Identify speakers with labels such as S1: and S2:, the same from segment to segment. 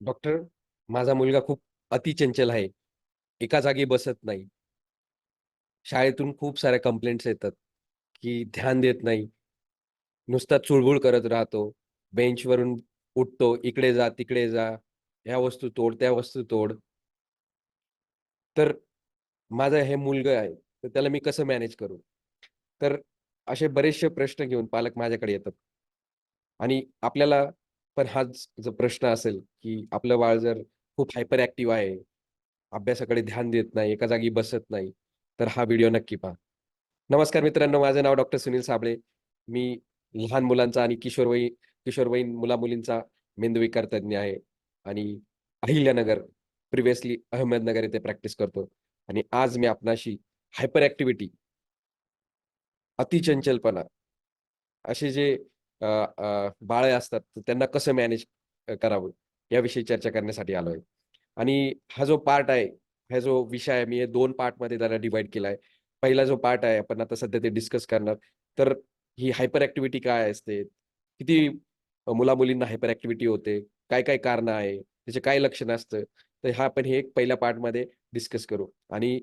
S1: Doctor, माझा मुलगा खूप अतिचंचल आहे. एका जागी बसत नाही. शाळेतून खूप साऱ्या कंप्लेंट्स येतात, की ध्यान देत नाही. नुसता चुळबुळ करत राहतो. बेंचवरून उठतो, इकडे जा, तिकडे जा. ह्या वस्तू तोड, त्या वस्तू तोड. तर माझा हे मुलगा आहे, तर त्याला मी कसं मॅनेज करू? तर असे बरेचसे प्रश्न घेऊन पालक माझ्याकडे येतात. आणि आपल्याला पण हाच जर प्रश्न असेल, की आपलं बाळ जर खूप हायपर ऍक्टिव्ह आहे, अभ्यासाकडे ध्यान देत नाही, एका जागी बसत नाही, तर हा व्हिडिओ नक्की पहा. नमस्कार मित्रांनो, माझं नाव डॉक्टर सुनील साबळे. मी लहान मुलांचा आणि किशोरवयीन किशोरवयीन मुला-मुलींचा मेंदूविकार तज्ञ आहे आणि अहिल्यानगर, प्रिव्हियसली अहमदनगर येथे प्रॅक्टिस करतो आणि आज मी आपणाशी हायपर ऍक्टिव्हिटी अतिचंचलपणा असे जे बाळे असतात, त्यांना कसं मॅनेज करावं याविषयी चर्चा करण्यासाठी आलो आहे. आणि हा जो पार्ट आहे, हा जो विषय आहे, मी हे 2 पार्टमध्ये त्याला डिवाइड केला आहे. पहिला जो पार्ट आहे, आपण आता सध्या ते डिस्कस करणार. तर ही हायपर ॲक्टिव्हिटी काय असते? किती मुला-मुलींना हायपर ॲक्टिव्हिटी होते? काय-काय कारणं आहे? त्याचे काय लक्षण असतं? तर हा आपण हे एक पहिल्या पार्टमध्ये डिस्कस करू आणि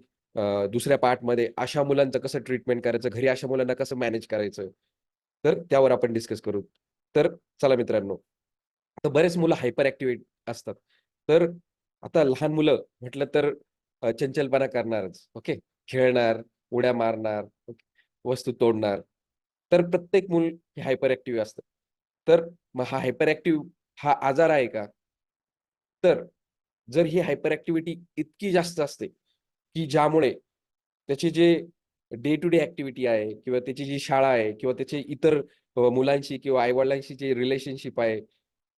S1: दुसऱ्या पार्टमध्ये अशा मुलांचं कसं ट्रीटमेंट करायचं, घरी अशा मुलांना कसं मॅनेज करायचं? तर त्यावर आपण डिस्कस करू. तर चला मित्रांनो, आता बरेच मुलं हायपर ॲक्टिव्ह असतात. तर आता लहान मुलं म्हटलं तर चंचलपणा करणारच. ओके. खेळणार, उड्या मारणार, वस्तू तोडणार. तर प्रत्येक मूल हे हायपर ॲक्टिव्ह असतं. तर मग हा हायपर ॲक्टिव्ह हा आजार आहे का? तर जर ही हायपर ॲक्टिव्हिटी इतकी जास्त असते, की ज्यामुळे त्याचे जे डे टू डे ॲक्टिव्हिटी आहे किंवा त्याची जी शाळा आहे किंवा त्याचे इतर मुलांशी किंवा आई-वडिलांशी जे रिलेशनशिप आहे,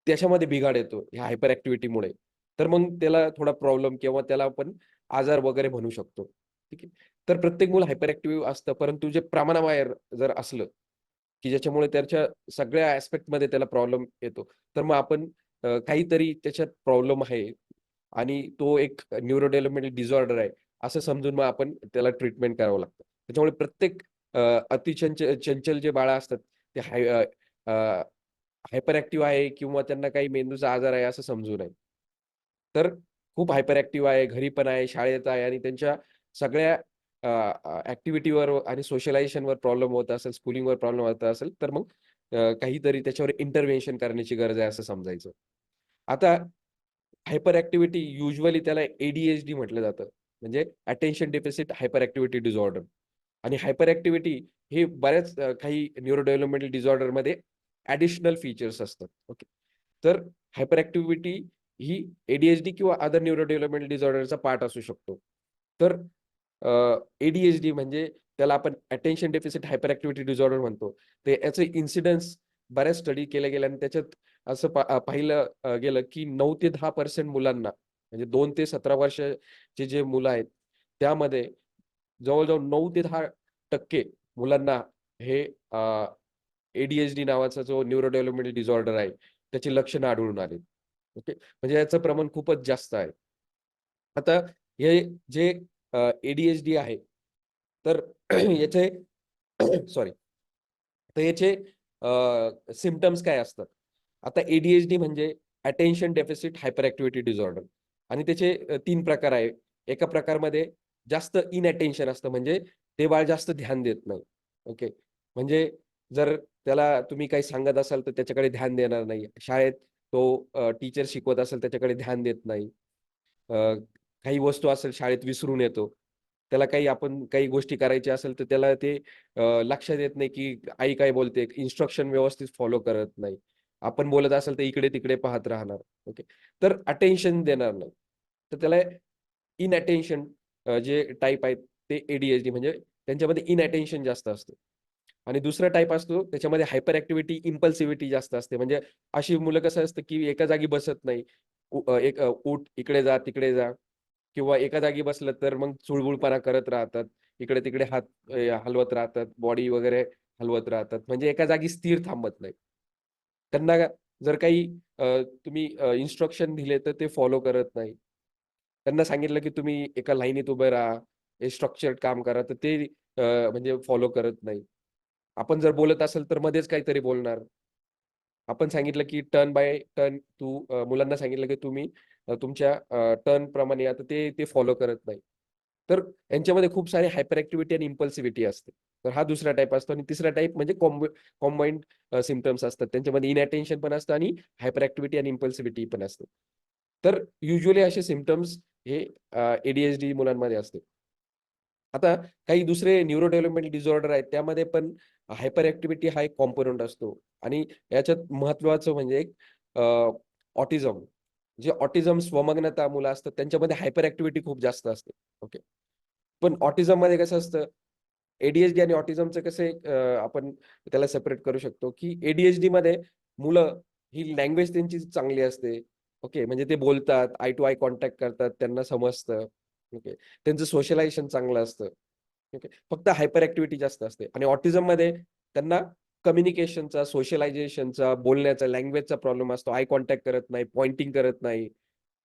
S1: त्याच्यामध्ये बिघाड येतो ह्या हायपर ॲक्टिव्हिटीमुळे. तर मग त्याला थोडा प्रॉब्लेम किंवा त्याला आपण आजार वगैरे म्हणू शकतो. ठीक आहे. तर प्रत्येक मूल हायपर ॲक्टिव्ह असतं, परंतु जे प्रमाणाबाहेर जर असलं, की ज्याच्यामुळे त्याच्या सगळ्या ॲस्पेक्टमध्ये त्याला प्रॉब्लेम येतो, तर मग आपण काहीतरी त्याच्यात प्रॉब्लेम आहे आणि तो एक न्यूरो डेव्हलपमेंटल डिसऑर्डर आहे, असं समजून मग आपण त्याला ट्रीटमेंट करावं लागतं. त्याच्यामुळे प्रत्येक अतिचंच चंचल जे बाळं असतात, ते हाय हायपर ॲक्टिव्ह आहे किंवा त्यांना काही मेंदूचा आजार आहे असं समजू नये. तर खूप हायपर ॲक्टिव्ह आहे, घरी पण आहे, शाळेत आहे आणि त्यांच्या सगळ्या ऍक्टिव्हिटीवर आणि सोशलायझेशनवर प्रॉब्लेम होत असेल, स्कूलिंगवर प्रॉब्लेम होत असेल, तर मग काहीतरी त्याच्यावर इंटरव्हेन्शन करण्याची गरज आहे असं समजायचं. आता हायपर ॲक्टिव्हिटी युजली त्याला ए म्हटलं जातं. म्हणजे attention deficit hyper activity disorder आणि हायपर ॲक्टिव्हिटी हे बऱ्याच काही न्यूरो डेव्हलपमेंटल डिसऑर्डरमध्ये ॲडिशनल फीचर्स असतात. ओके. तर हायपर ॲक्टिव्हिटी ही ए किंवा अदर न्यूरो डेव्हलपमेंटल डिसऑर्डरचा पार्ट असू शकतो. तर एडीएचडी म्हणजे त्याला आपण attention deficit hyper activity disorder म्हणतो. ते याचे इन्सिडन्स बऱ्याच स्टडी केल्या गेल्या आणि त्याच्यात असं पा पाहिलं गेलं की नऊ ते 10% मुलांना म्हणजे दोन ते 17 वर्षाचे जे मुलं आहेत, त्यामध्ये जवळ-जवळ 9 ते 10% मुलांना हे एडीएचडी नावाचा जो न्यूरो डेव्हलपमेंटल डिसऑर्डर आहे, त्याची लक्षणं आढळून आली. ओके. म्हणजे याचं प्रमाण खूपच जास्त आहे. आता हे जे एडीएचडी आहे, तर याचे सॉरी. तर याचे सिमटम्स काय असतात? आता ए म्हणजे attention deficit hyper activity disorder आणि त्याचे तीन प्रकार आहे. एका प्रकारमध्ये जास्त इनअटेन्शन असतं म्हणजे ते बाळ जास्त ध्यान देत नाही. ओके. म्हणजे जर त्याला तुम्ही काही सांगत असाल तर त्याच्याकडे ध्यान देणार नाही. शाळेत तो टीचर शिकवत असेल त्याच्याकडे ध्यान देत नाही. काही वस्तू असेल शाळेत विसरून येतो. त्याला काही आपण काही गोष्टी करायच्या असेल तर त्याला ते लक्षात येत नाही, की आई काय बोलते, इन्स्ट्रक्शन व्यवस्थित फॉलो करत नाही. आपण बोलत असेल तर इकडे-तिकडे पाहत राहणार. ओके. तर अटेन्शन देणार नाही. तर त्याला इनअटेन्शन अटेन्शन जे टाईप आहेत ते एडीएचडी म्हणजे त्यांच्यामध्ये इनअटेन्शन जास्त असतं. आणि दुसरा टाइप असतो त्याच्यामध्ये हायपर ॲक्टिव्हिटी, इम्पल्सिव्हिटी जास्त असते. म्हणजे अशी मुलं कसं असतं, की एका जागी बसत नाही. एक उठ, इकडे जा, तिकडे जा किंवा एका जागी बसलं तर मग चुळबुळपणा करत राहतात. इकडे-तिकडे हात हलवत राहतात, बॉडी वगैरे हलवत राहतात. म्हणजे एका जागी स्थिर थांबत नाही. त्यांना जर काही तुम्ही इन्स्ट्रक्शन दिले तर ते फॉलो करत नाही. त्यांना सांगितलं की तुम्ही एका लाईनीत उभे राहा, हे स्ट्रक्चर्ड काम करा, तर ते म्हणजे फॉलो करत नाही. आपण जर बोलत असेल तर मध्येच काहीतरी बोलणार. आपण सांगितलं की टर्न बाय टर्न तू मुलांना सांगितलं की तुम्ही तुमच्या टर्न प्रमाणे आता ते ते फॉलो करत नाही. तर यांच्यामध्ये खूप सारी हायपर ऍक्टिव्हिटी आणि इम्पल्सिव्हिटी असते. तर हा दुसरा टाइप असतो आणि तिसरा टाइप म्हणजे कॉम्ब कॉम्बाइंड सिमटम्स सिम्प्टम्स असतात. त्यांच्यामध्ये इनअटेन्शन पण असतं आणि हायपर ऍक्टिव्हिटी आणि इम्पल्सिव्हिटी पण असते. तर युजली असे सिम्प्टम्स हे एडीएचडी मुलांमध्ये असते. आता काही दुसरे न्यूरो डेव्हलपमेंट डिझॉर्डर आहेत. त्यामध्ये पण हायपर ॲक्टिव्हिटी हा एक कॉम्पोनंट असतो आणि याच्यात महत्त्वाचं म्हणजे एक ऑटिझम. जे ऑटिझम स्वमग्नता मुलं असतात त्यांच्यामध्ये हायपर ॲक्टिव्हिटी खूप जास्त असते. ओके. पण ऑटिझममध्ये कसं असतं, एडीएचडी आणि ऑटिझमचं कसे आपण त्याला सेपरेट करू शकतो, की एडीएचडी मध्ये मुलं ही लँग्वेज त्यांची चांगली असते. ओके. म्हणजे ते बोलतात, आय टू आय कॉन्टॅक्ट करतात, त्यांना समजतं. ओके. त्यांचं सोशलायझेशन चांगलं असतं. ओके. फक्त हायपर ऍक्टिव्हिटी जास्त असते आणि ऑटिझममध्ये त्यांना कम्युनिकेशनचा, सोशलायझेशनचा, बोलण्याचा, लँग्वेजचा प्रॉब्लेम असतो. आय कॉन्टॅक्ट करत नाही, पॉइंटिंग करत नाही.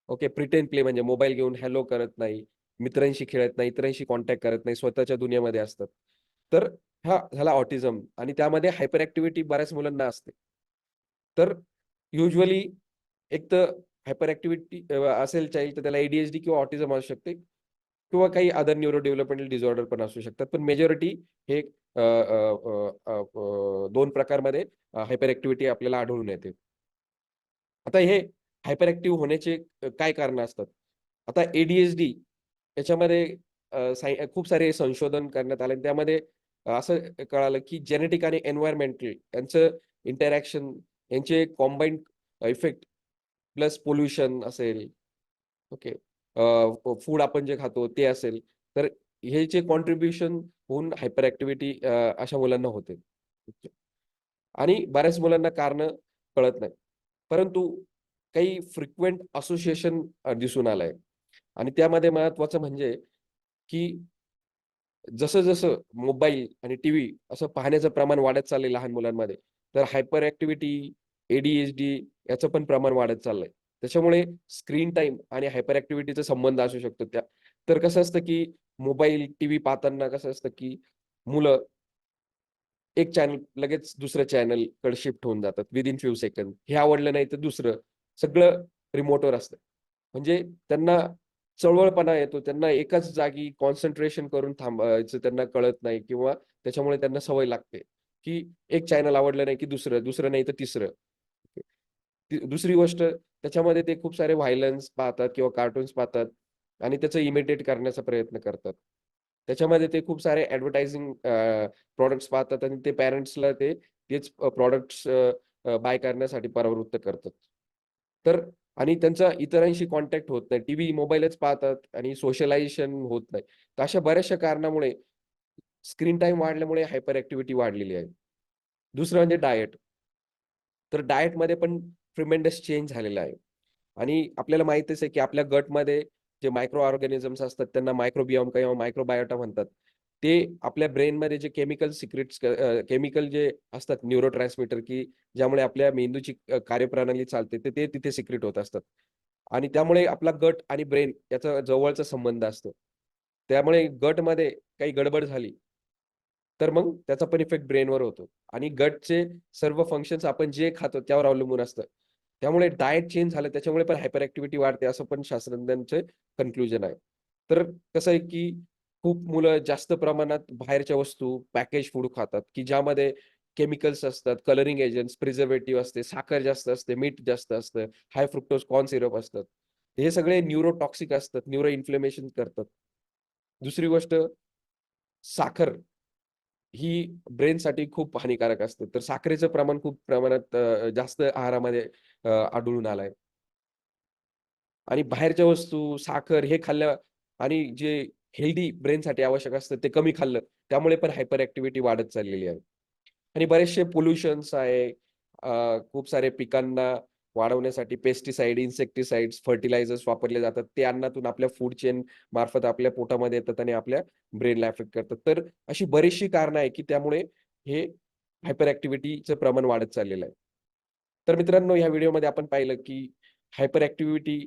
S1: ओके. प्रिटेन प्ले म्हणजे मोबाईल घेऊन हॅलो करत नाही, मित्रांशी खेळत नाही, इतरांशी कॉन्टॅक्ट करत नाही, स्वतःच्या दुनियामध्ये असतात. तर हा झाला ऑटिझम आणि त्यामध्ये हायपर ऍक्टिव्हिटी बऱ्याच मुलांना असते. तर युजली एक तर हायपर ऍक्टिव्हिटी असेल चाइल्ड तर त्याला एडीएचडी किंवा ऑटिझम असू शकते किंवा काही अदर न्यूरो डेव्हलपमेंटल डिसऑर्डर पण असू शकतात. पण मेजॉरिटी हे दोन प्रकारमध्ये हायपर ऍक्टिव्हिटी आपल्याला आढळून येते. आता हे हायपर ऍक्टिव्ह होण्याचे काय कारण असतात? आता एडीएचडी याच्यामध्ये खूप सारे संशोधन करण्यात आले त्यामध्ये असं कळालं, की जेनेटिक आणि एन्व्हायरमेंटल यांचं इंटरॅक्शन यांचे कॉम्बाईंड इफेक्ट प्लस पोल्युशन असेल, ओके. फूड आपण जे खातो ते असेल, तर हे जे कॉन्ट्रीब्युशन होऊन हायपर ॲक्टिव्हिटी अशा मुलांना होते. आणि बऱ्याच मुलांना कारणं कळत नाही. परंतु काही फ्रिक्वेंट असोसिएशन दिसून दिसून आलंय आणि त्यामध्ये महत्वाचं म्हणजे, की जसं-जसं मोबाईल आणि टीव्ही असं पाहण्याचं प्रमाण वाढत चाललंय लहान मुलांमध्ये, तर हायपर ॲक्टिव्हिटी, एडीएचडी याचं पण प्रमाण वाढत चाललंय. त्याच्यामुळे स्क्रीन टाईम आणि हायपर ऍक्टिव्हिटीचा संबंध असू शकतो त्या. तर कसं असतं, की मोबाईल, टीव्ही पाहताना कसं असतं, की मुलं एक चॅनल लगेच दुसरं चॅनलकडे शिफ्ट होऊन जातात विदिन फ्यू सेकंड. हे आवडलं नाही तर दुसरं. सगळं रिमोटवर असतं. म्हणजे त्यांना चळवळपणा येतो. त्यांना एकाच जागी कॉन्सन्ट्रेशन करून थांबायचं त्यांना कळत नाही किंवा त्याच्यामुळे त्यांना सवय लागते, की एक चॅनल आवडलं नाही की दुसरं, दुसरं नाही तर तिसरं. दुसरी गोष्ट त्याच्यामध्ये ते खूप सारे व्हायलन्स पाहतात किंवा कार्टून्स पाहतात आणि त्याचं इमिटेट करण्याचा प्रयत्न करतात. त्याच्यामध्ये ते खूप सारे ॲडव्हर्टायझिंग प्रॉडक्ट्स पाहतात आणि ते पॅरेंट्सला ते तेच प्रॉडक्ट्स बाय करण्यासाठी परावृत्त करतात. तर आणि त्यांचा इतरांशी कॉन्टॅक्ट होत नाही. टीव्ही, मोबाईलच पाहतात आणि सोशलायझेशन होत नाही. तर अशा बऱ्याचशा कारणामुळे स्क्रीन टाईम वाढल्यामुळे हायपर ॲक्टिव्हिटी वाढलेली आहे. दुसरं म्हणजे डाएट तर डाएटमध्ये पण ट्रिमेंडस चेंज झालेला आहे. आणि आपल्याला माहितीच आहे, की आपल्या गटमध्ये जे मायक्रो ऑर्गॅनिझम्स असतात त्यांना मायक्रोबियॉम किंवा मायक्रोबायोटा म्हणतात. ते आपल्या ब्रेनमध्ये जे केमिकल सिक्रेट्स केमिकल जे असतात न्यूरो ट्रान्समीटर की ज्यामुळे आपल्या मेंदूची कार्यप्रणाली चालते, ते ते तिथे सिक्रेट होत असतात. आणि त्यामुळे आपला गट आणि ब्रेन याचा जवळचा संबंध असतो. त्यामुळे गटमध्ये काही गडबड झाली, तर मग त्याचा पण इफेक्ट ब्रेनवर होतो. आणि गटचे सर्व फंक्शन्स आपण जे खातो त्यावर अवलंबून असतं. त्यामुळे डायट चेंज झालं त्याच्यामुळे पण हायपर ऍक्टिव्हिटी वाढते असं पण शास्त्रज्ञांचे कन्क्लुजन आहे. तर कसं आहे, की खूप मुलं जास्त प्रमाणात बाहेरच्या वस्तू, पॅकेज फूड खातात, की ज्यामध्ये केमिकल्स असतात, कलरिंग एजंट्स, प्रिझर्वेटिव्ह असते, साखर जास्त असते, मीठ जास्त असतं, हाय फ्रुक्टोज कॉर्न सिरप असतात. हे सगळे न्यूरोटॉक्सिक असतात, न्यूरो इन्फ्लेमेशन करतात. दुसरी गोष्ट साखर ही ब्रेनसाठी खूप हानिकारक असते. तर साखरेचं प्रमाण खूप प्रमाणात जास्त आहारामध्ये आढळून आलाय आणि बाहेरच्या वस्तू, साखर हे खाल्लं आणि जे हेल्दी ब्रेनसाठी आवश्यक असतं ते कमी खाल्लं, त्यामुळे पण हायपर ऍक्टिव्हिटी वाढत चाललेली आहे. आणि बरेचसे पोल्युशन्स आहे. खूप सारे पिकांना वाढवण्यासाठी पेस्टिसाइड, इन्सेक्टिसाइड्स, फर्टिलायझर्स वापरले जातात. ते अन्नातून आपल्या फूड चेन मार्फत आपल्या पोटामध्ये येतात आणि आपल्या ब्रेनला अफेक्ट करतात. तर अशी बरीचशी कारणं आहे, की त्यामुळे हे हायपर ऍक्टिव्हिटीचं प्रमाण वाढत चाललेलं आहे. तर मित्रांनो, या व्हिडिओमध्ये आपण पाहिलं, की हायपर ॲक्टिव्हिटी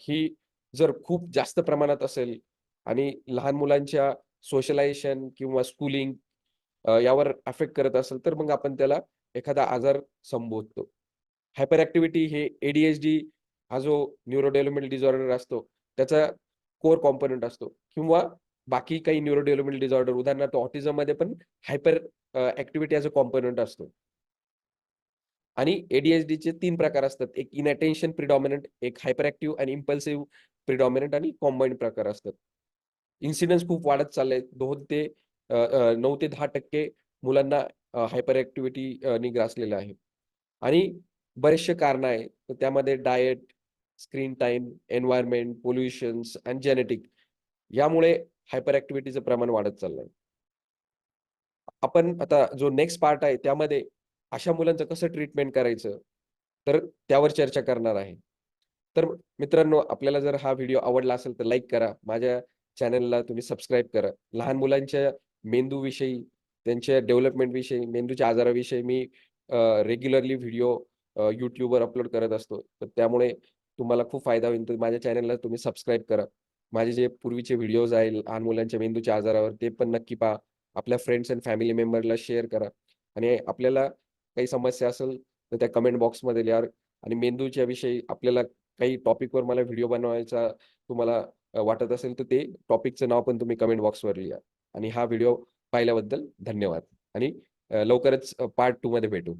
S1: ही जर खूप जास्त प्रमाणात असेल आणि लहान मुलांच्या सोशलायझेशन किंवा स्कूलिंग यावर अफेक्ट करत असेल, तर मग आपण त्याला एखादा आजार संबोधतो. हायपर ॲक्टिव्हिटी हे ए-डी-एच-डी हा जो न्यूरो डेव्हलपमेंटल डिसऑर्डर असतो, त्याचा कोर कॉम्पोनंट असतो किंवा बाकी काही न्यूरो डिझॉर्डर डिसऑर्डर उदाहरणार्थ ऑटिझममध्ये पण hyper activity activity as a component असतो. आणि एडीएचडीचे तीन प्रकार असतात. एक इनअटेन्शन प्रिडॉमिनंट, एक हायपर ऍक्टिव्ह आणि इम्पल्सिव्ह प्रिडॉमिनंट आणि कॉम्बाईंड प्रकार असतात. इन्सिडन्स खूप वाढत चालले दोन ते नऊ ते 10% मुलांना हायपर ॲक्टिव्हिटी ग्रासलेलं आहे. आणि बरेचसे कारणं आहेत. तर त्यामध्ये diet screen time, environment pollutions and genetic यामुळे हायपर ॲक्टिव्हिटीचं प्रमाण वाढत चाललंय. आपण आता जो नेक्स्ट पार्ट आहे त्यामध्ये अशा मुलांचं कसं ट्रीटमेंट करायचं, तर त्यावर चर्चा करणार आहे. तर मित्रांनो, आपल्याला जर हा व्हिडिओ आवडला असेल तर लाईक करा. माझ्या चॅनलला तुम्ही सबस्क्राईब करा. लहान मुलांच्या मेंदूविषयी, त्यांच्या डेव्हलपमेंटविषयी, मेंदूच्या आजाराविषयी मी रेग्युलरली व्हिडिओ यूट्यूबवर अपलोड करत असतो. तर त्यामुळे तुम्हाला खूप फायदा होईल. तर माझ्या चॅनलला तुम्ही सबस्क्राईब करा. माझे जे पूर्वीचे व्हिडिओज आहेत लहान मुलांच्या मेंदूच्या आजारावर ते पण नक्की पहा. आपल्या फ्रेंड्स अँड फॅमिली मेंबरला शेअर करा. आणि आपल्याला काही समस्या असेल तर त्या कमेंट बॉक्समध्ये लिहा आणि मेंदूच्या विषयी आपल्याला काही टॉपिकवर मला व्हिडिओ बनवायचा तुम्हाला वाटत असेल तर ते टॉपिकचं नाव पण तुम्ही कमेंट बॉक्सवर लिहा. आणि हा व्हिडिओ पाहिल्याबद्दल धन्यवाद. आणि लवकरच पार्ट टू मध्ये भेटू.